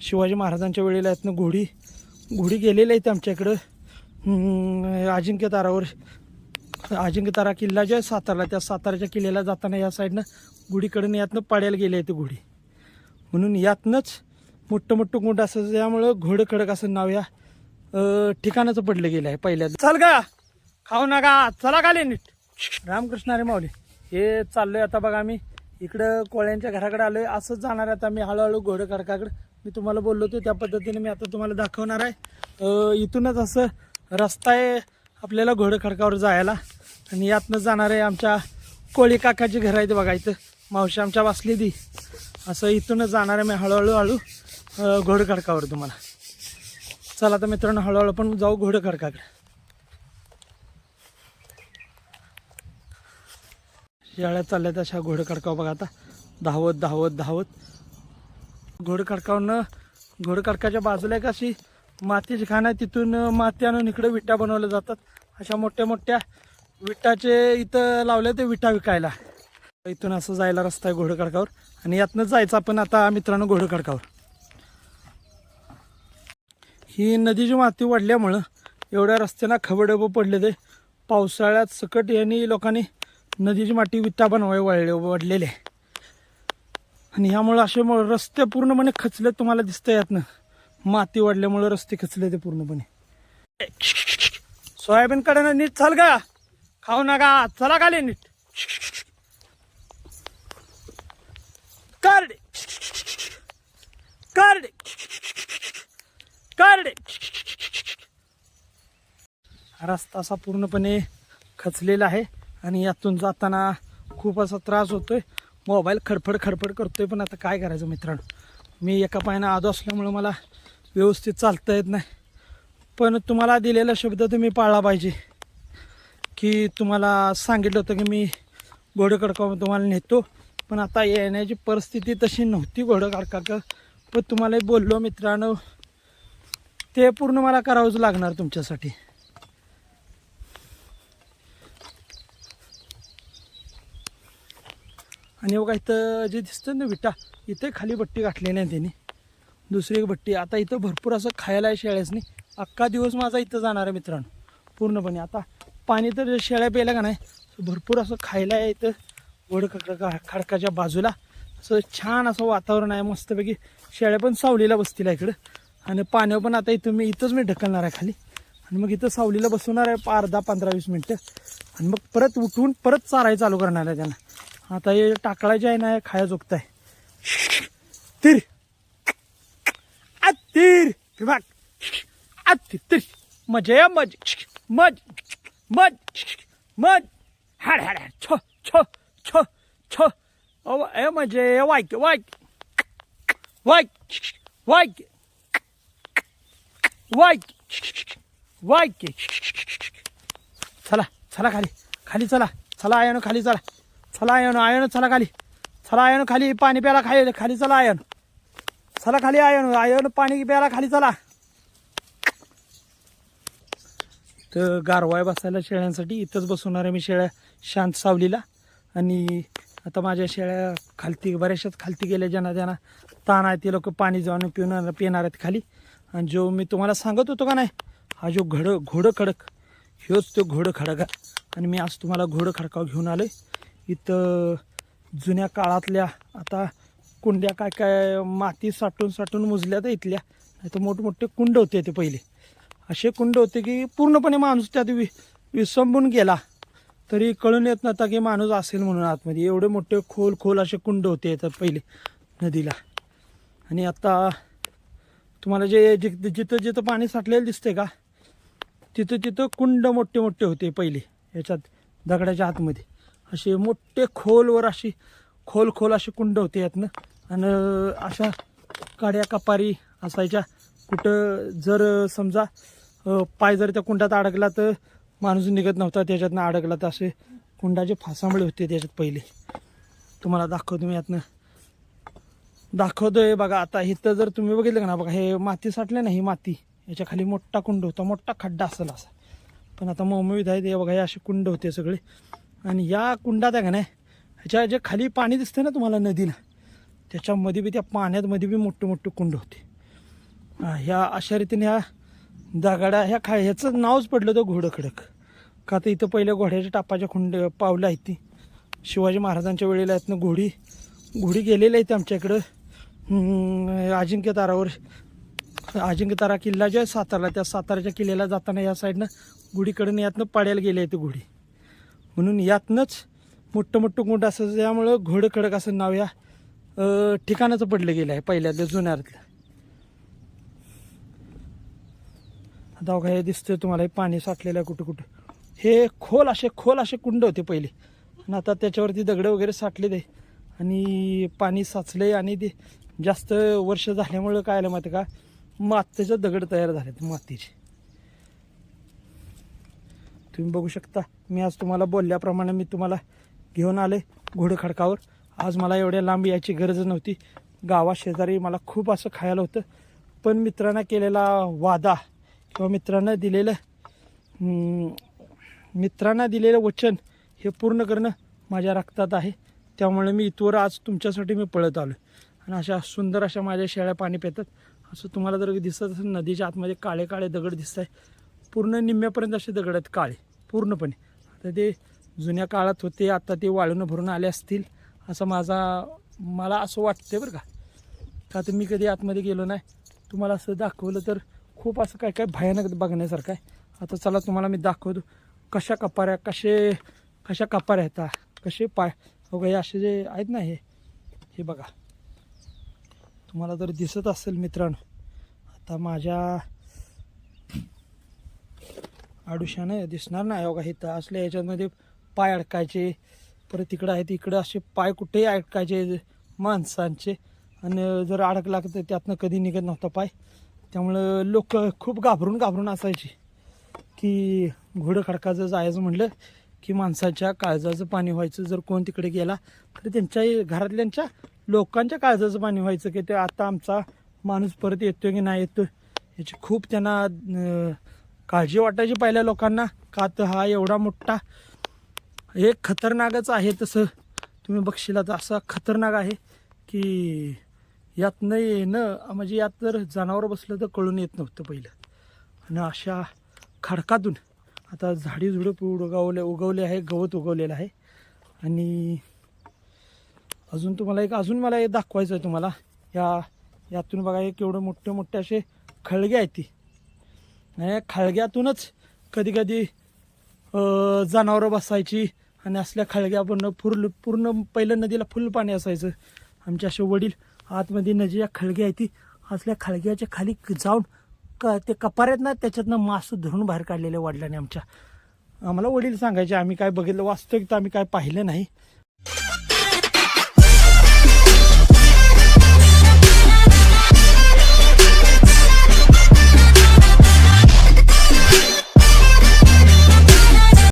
शिवाजी महाराजांच्या वेळेला यातनं घोडी घोडी गेलेल्या आहेत आमच्या इकडं हम्म, अजिंक्य तारावर अजिंक्य तारा किल्ला जो आहे साताराला त्या साताराच्या किल्ल्याला जाताना या साईडनं गुढीकडून यातनं पाड्याला गेले आहे ते घोडी. म्हणून यातनंच मोठं मोठं गुंड असं त्यामुळं घोडं खडक असं नाव या ठिकाणाचं पडलं गेलं आहे पहिल्या. चल का खाऊ नका चला खाली नीट. रामकृष्ण अरे माऊली हे चाललोय आता बघा आम्ही. इकडं कोळ्यांच्या घराकडे आलोय असंच जाणार आहे आता मी हळूहळू घोडं खडकाकडे. मी तुम्हाला बोललो होतो त्या पद्धतीने मी आता तुम्हाला दाखवणार आहे. इथूनच असं रस्ता आहे आपल्याला घोडं खडकावर जायला. आणि यातनं जाणार आहे आमच्या कोळी काकाची घर आहेत बघा इथं. मावशी आमच्या वाचली ती असं इथूनच जाणार आहे मी हळूहळू हळू घोडखडकावर घोडं खडकावर तुम्हाला. चला आता मित्रांनो हळूहळू पण जाऊ घोडं खडकाकडे शेळ्या चालल्या तशा घोडं बघा आता. धावत धावत धावत. घोडखडकावरनं घोडखडकाच्या बाजूला एक अशी मातीची खाण आहे तिथून माती आणून इकडे विटा बनवल्या जातात. अशा मोठ्या मोठ्या विटाचे इथं लावले ते विटा विकायला. इथून असं जायला रस्ता आहे घोडखडकावर आणि यातनं जायचं आपण आता मित्रांनो घोडखडकावर ही नदीची माती वाढल्यामुळं एवढ्या रस्त्यांना खबडब पडले ते. पावसाळ्यात सकट यांनी लोकांनी नदीची माती विटा बनवाय वाढले वाढलेले आहे. आणि ह्यामुळं असे रस्ते पूर्णपणे खचले तुम्हाला दिसतं यातनं. माती वाढल्यामुळं रस्ते खचले ते पूर्णपणे. सोयाबीन कडे नीट चाल का खाऊ नका. चला खाली नीट. करडे. करडे. करडे. रस्ता असा पूर्णपणे खचलेला आहे आणि यातून जाताना खूप असा त्रास होतोय. मोबाईल खडफड खडफड करतोय पण आता काय करायचं मित्रांनो? मी एका पायानं आदो असल्यामुळं मला व्यवस्थित चालता येत नाही. पण तुम्हाला दिलेला शब्द तुम्ही पाळला पाहिजे. की तुम्हाला सांगितलं होतं की मी घोडं कडकावून तुम्हाला नेतो पण आता येण्याची परिस्थिती तशी नव्हती घोडं कडका पण तुम्हाला बोललो मित्रांनो ते पूर्ण मला करावंच लागणार तुमच्यासाठी. आणि बघा इथं जे दिसतं ना विटा इथे खाली बट्टी गाठलेली आहे त्यांनी. दुसरी एक भट्टी आता इथं भरपूर असं खायला आहे शेळ्यासनी. अख्खा दिवस माझा इथं जाणार आहे मित्रांनो पूर्णपणे. आता पाणी तर शेळ्या प्यायला का नाही भरपूर असं खायला आहे इथं. वड खडकाच्या बाजूला. असं छान असं वातावरण आहे मस्तपैकी. शेळ्या पण सावलीला बसतील इकडं. आणि पाण्यावर पण आता इथं मी इथंच मी ढकलणार आहे खाली. आणि मग इथं सावलीला बसवणार आहे अर्धा पंधरा वीस मिनटं. आणि मग परत उठून परत चाराय चालू करणार आहे त्यांना. आता हे टाकळाचे आहे ना हे खाया जोगत आहे तिर. अतिर विभाग अतिर तिर मजा मज. मज मज मज. हाड हाड हाड. छ छ छ छ. ओ ए मजे वाईक वाईक. वाईक वाईक. वाईक वाईक. चला चला खाली. खाली चला. चला आहे खाली चला. चला आयानो आयानो चला खाली. चला आयानो खाली पाणी प्यायला खाली खाली चला आयानो. चला खाली आयानो आयानो पाणी प्यायला खाली चला. तर गारवाय बसायला शेळ्यांसाठी इथंच बसवणार आहे मी शेळ्या शांत सावलीला. आणि आता माझ्या शेळ्या खालती बऱ्याचशाच खालती गेल्या ज्यांना ज्यांना ताण आहे ते लोक पाणी जाऊन पिणार पिणार आहेत खाली. आणि जो मी तुम्हाला सांगत होतो का नाही हा जो घड घोडं खडक ह्योच तो घोडं खडक आहे. आणि मी आज तुम्हाला घोडं खडकाव घेऊन आलो आहे इथं जुन्या काळातल्या आता कुंड्या काय काय माती साठून साठून मुजल्या तर इथल्या. नाही तर मोठमोठे कुंड होते ते पहिले. असे कुंड होते की पूर्णपणे माणूस त्यात वि विसंबून गेला. तरी कळून येत नव्हता की माणूस असेल म्हणून आतमध्ये. एवढे मोठे खोल खोल असे कुंड होते येतात पहिले नदीला. आणि आता तुम्हाला जे जि जिथं जिथं पाणी साठलेलं दिसते का? तिथं तिथं कुंड मोठे मोठे होते पहिले. याच्यात दगडाच्या आतमध्ये. असे मोठे खोलवर अशी खोल खोल असे कुंड होते यातनं. आणि अशा काड्या कपारी असायच्या. कुठं जर समजा पाय जर त्या कुंडात अडकला तर माणूस निघत नव्हता. त्याच्यातनं अडकला तर असे कुंडाचे फासांबळे होते त्याच्यात पहिले. तुम्हाला दाखवतो मी यातनं. दाखवतोय बघा आता. इथं जर तुम्ही बघितलं का ना बघा हे माती साठले ना ही माती. याच्या खाली मोठा कुंड होता. मोठा खड्डा असेल असा. पण आता मोमविध आहे ते बघा हे असे कुंड होते सगळे. आणि या कुंडात आहे का नाही ह्याच्या जे खाली पाणी दिसतं ना तुम्हाला नदीला त्याच्यामध्ये बी त्या पाण्यात मध्ये बी मोठे मोठे कुंड होते. ह्या अशा रीतीने ह्या दगाडा ह्या खा ह्याचं नावच पडलं होतं घोडखडक का तर इथं पहिले घोड्याच्या टापाच्या खुंड पावलं आहेत ती. शिवाजी महाराजांच्या वेळेला यातनं घोडी घोडी गेलेली आहे आमच्याकडं अजिंक्यतारावर अजिंक्य तारावर अजिंक्य तारा किल्ला जो आहे सातारला त्या साताराच्या किल्ल्याला जाताना या साईडनं गुढीकडनं यातनं पाड्याला गेले आहे ते घोडी. म्हणून यातनंच मोठं मोठं गुंड असं त्यामुळं घोडं खडक असं नाव या ठिकाणाचं पडलं गेलं आहे पहिल्यातलं जुन्यातलं. आता बघा हे दिसतंय तुम्हाला हे पाणी साठलेलं आहे कुठं कुठं. हे खोल असे खोल असे कुंड होते पहिले. आणि आता त्याच्यावरती दगडं वगैरे साठले ते आणि पाणी साचले आणि ते जास्त वर्ष झाल्यामुळं काय आलं माहिती का? मातीचं दगड तयार झालेत मातीचे. तुम्ही बघू शकता. मी आज तुम्हाला बोलल्याप्रमाणे मी तुम्हाला घेऊन आले घोडखडकावर. आज मला एवढ्या लांब यायची गरज नव्हती. गावा शेजारी मला खूप असं खायला होतं. पण मित्रांना केलेला वादा किंवा मित्रांना दिलेलं मित्रांना दिलेलं वचन हे पूर्ण करणं माझ्या रक्तात आहे. त्यामुळे मी इथवर आज तुमच्यासाठी मी पळत आलो आणि अशा सुंदर अशा माझ्या शेळ्या पाणी पितात. असं तुम्हाला जर दिसत असेल नदीच्या आतमध्ये काळे काळे दगड दिसत आहे पूर्ण निम्म्यापर्यंत असे दगड आहेत काळे. पूर्णपणे. आता ते जुन्या काळात होते आता ते वाळून भरून आले असतील असं माझा मला असं वाटतं बरं का. आता मी कधी आतमध्ये गेलो नाही. तुम्हाला असं दाखवलं तर खूप असं काय काय भयानक बघण्यासारखं आहे. आता चला तुम्हाला मी दाखवतो कशा कपाऱ्या कसे कशा कपाऱ्या आहेत हा, कसे पाय हो हे असे जे आहेत ना हे हे बघा. तुम्हाला जर दिसत असेल मित्रांनो. आता माझ्या आडुशानं दिसणार नाही. बघा हे तर असल्या याच्यामध्ये पाय अडकायचे परत तिकडं आहे तिकडं असे पाय कुठेही अडकायचे माणसांचे. आणि जर अडकला तर त्यातनं कधी निघत नव्हता पाय. त्यामुळं लोक खूप घाबरून घाबरून असायचे. की घोडं खडकाचं जायचं म्हणलं की माणसाच्या काळजाचं पाणी व्हायचं. जर कोण तिकडे गेला तर त्यांच्या घरातल्यांच्या लोकांच्या काळजाचं पाणी व्हायचं की ते आता आमचा माणूस परत येतोय की नाही येतो याची खूप त्यांना काळजी वाटायची पहिल्या लोकांना. का तर हा एवढा मोठा एक खतरनाकच आहे तसं. तुम्ही बघशील तर असा खतरनाक आहे की यातनं येणं म्हणजे यात जर जनावर बसलं तर कळून येत नव्हतं पहिलं. आणि अशा खडकातून आता झाडी झुडप उगवले उगवले आहे गवत उगवलेलं आहे. आणि अजून तुम्हाला एक अजून मला एक दाखवायचं आहे तुम्हाला. या यातून बघा एक एवढं मोठे मोठे असे खळगे आहेत ती. म्हणजे आणि खळग्यातूनच कधी कधी जनावरं बसायची आणि असल्या खळग्या पूर्ण पूर्ण पूर्ण पहिलं नदीला फुल पाणी असायचं. आमचे असे वडील आतमध्ये नदीच्या खळगे आहे ती असल्या खळग्याच्या खाली जाऊन क ते कपाऱ्यात ना त्याच्यातनं मास धरून बाहेर काढलेले वडिलांनी आमच्या. आम्हाला वडील सांगायचे आम्ही काय बघितलं वास्तविक तर आम्ही काय पाहिलं नाही.